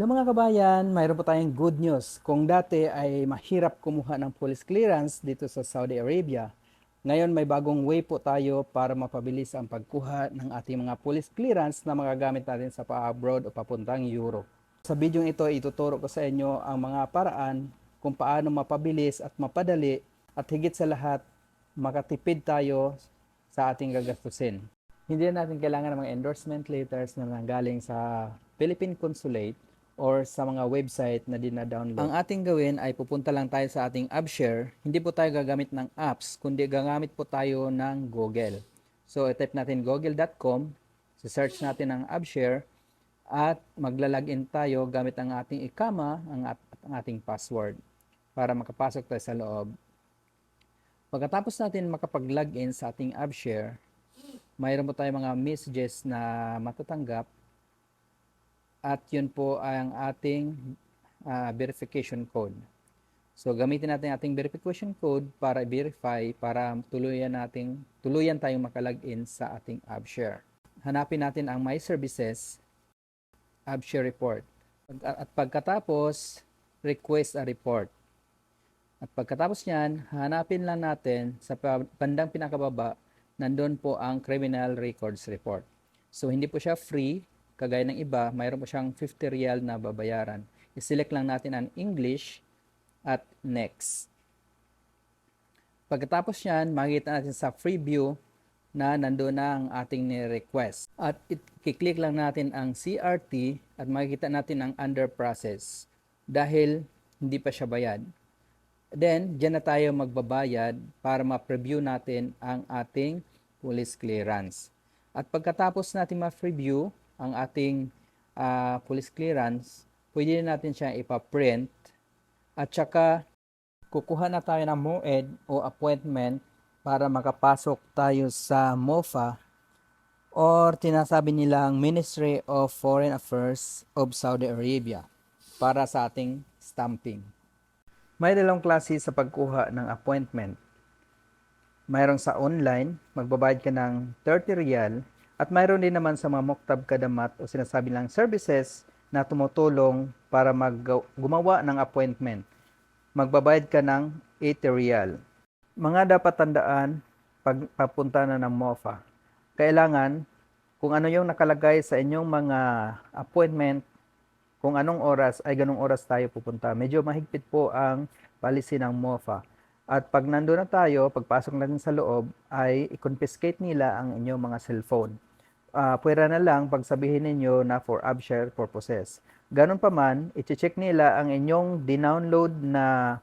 Hello mga kabayan, mayroon po tayong good news. Kung dati ay mahirap kumuha ng police clearance dito sa Saudi Arabia, ngayon may bagong way po tayo para mapabilis ang pagkuha ng ating mga police clearance na magagamit natin sa pa-abroad o papuntang Europe. Sa video ito, ituturo ko sa inyo ang mga paraan kung paano mapabilis at mapadali at higit sa lahat, makatipid tayo sa ating gagastusin. Hindi na natin kailangan ng mga endorsement letters na nanggaling sa Philippine Consulate or sa mga website na dina-download. Ang ating gawin ay pupunta lang tayo sa ating AppShare. Hindi po tayo gagamit ng apps, kundi gagamit po tayo ng Google. So, type natin google.com, search natin ang AppShare, at maglalagin tayo gamit ang ating ikama ang at ang ating password para makapasok tayo sa loob. Pagkatapos natin makapag-login sa ating AppShare, mayroon po tayong mga messages na matatanggap at yun po ang ating ah, verification code. So gamitin natin ating verification code para i-verify para tuluyan nating tuluyan tayong makalagin sa ating AppShare. Hanapin natin ang My Services AppShare report. At pagkatapos, request a report. At pagkatapos niyan, hanapin lang natin sa bandang pinakababa, nandun po ang criminal records report. So hindi po siya free, kagaya ng iba, mayroon po siyang 50 real na babayaran. I-select lang natin ang English at next. Pagkatapos niyan, makikita natin sa free view na nandoon na ang ating ni-request. At i-click lang natin ang CRT at makikita natin ang under process dahil hindi pa siya bayad. Then, dyan na tayo magbabayad para ma-preview natin ang ating police clearance. At pagkatapos natin ma-preview ang ating ah, police clearance, pwede na natin siya ipa-print at saka kukuha na tayo ng MOED o appointment para makapasok tayo sa MOFA or tinasabi nilang Ministry of Foreign Affairs of Saudi Arabia para sa ating stamping. May dalawang klase sa pagkuha ng appointment. Mayroong sa online, magbabayad ka ng 30 riyal at mayroon din naman sa mga muktab kadamat o sinasabi lang services na tumutulong para mag gumawa ng appointment. Magbabayad ka ng 80 riyal. Mga dapat tandaan pag papunta na ng MOFA. Kailangan kung ano yung nakalagay sa inyong mga appointment, kung anong oras ay ganong oras tayo pupunta. Medyo mahigpit po ang policy ng MOFA. At pag nandun na tayo, pagpasok natin sa loob, ay i-confiscate nila ang inyong mga cellphone. Ah, pwera na lang pag sabihin ninyo na for AppShare purposes. Ganun pa man, i-check nila ang inyong dinownload na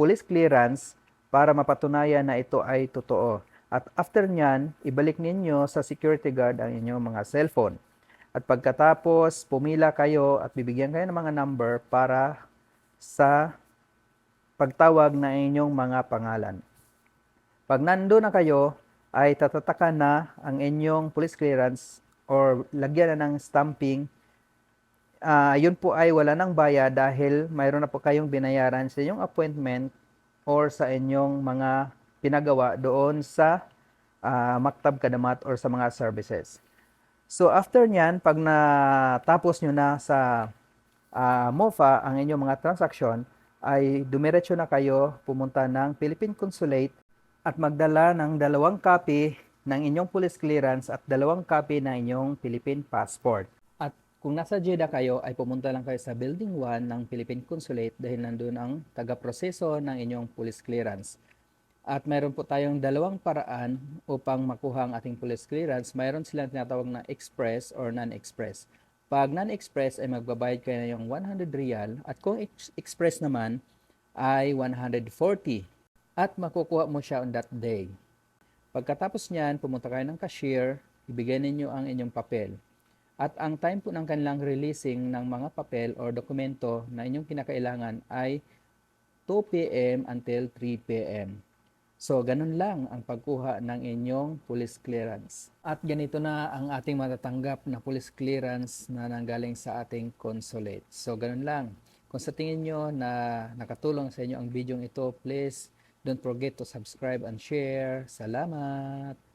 police clearance para mapatunayan na ito ay totoo. At after nyan, ibalik ninyo sa security guard ang inyong mga cellphone. At pagkatapos, pumila kayo at bibigyan kayo ng mga number para sa pagtawag na inyong mga pangalan. Pag nando na kayo, ay tatatakan na ang inyong police clearance or lagyan na ng stamping. Ah, yun po ay wala nang bayad dahil mayroon na po kayong binayaran sa inyong appointment or sa inyong mga pinagawa doon sa ah, Maktab Kadamat or sa mga services. So after nyan, pag natapos nyo na sa ah, MOFA ang inyong mga transaksyon, ay dumiretso na kayo pumunta ng Philippine Consulate at magdala ng dalawang copy ng inyong police clearance at dalawang copy ng inyong Philippine passport. At kung nasa Jeddah kayo, ay pumunta lang kayo sa Building 1 ng Philippine Consulate dahil nandun ang taga-proseso ng inyong police clearance. At mayroon po tayong dalawang paraan upang makuha ang ating police clearance. Mayroon silang tinatawag na express or non-express. Pag non-express ay magbabayad kayo ng 100 real at kung ex- express naman ay 140 at makukuha mo siya on that day. Pagkatapos niyan, pumunta kayo ng cashier, ibigay ninyo ang inyong papel. At ang time po ng kanilang releasing ng mga papel or dokumento na inyong kinakailangan ay 2 p.m. until 3 p.m. So, ganun lang ang pagkuha ng inyong police clearance. At ganito na ang ating matatanggap na police clearance na nanggaling sa ating consulate. So, ganun lang. Kung sa tingin nyo na nakatulong sa inyo ang video ito, please don't forget to subscribe and share. Salamat!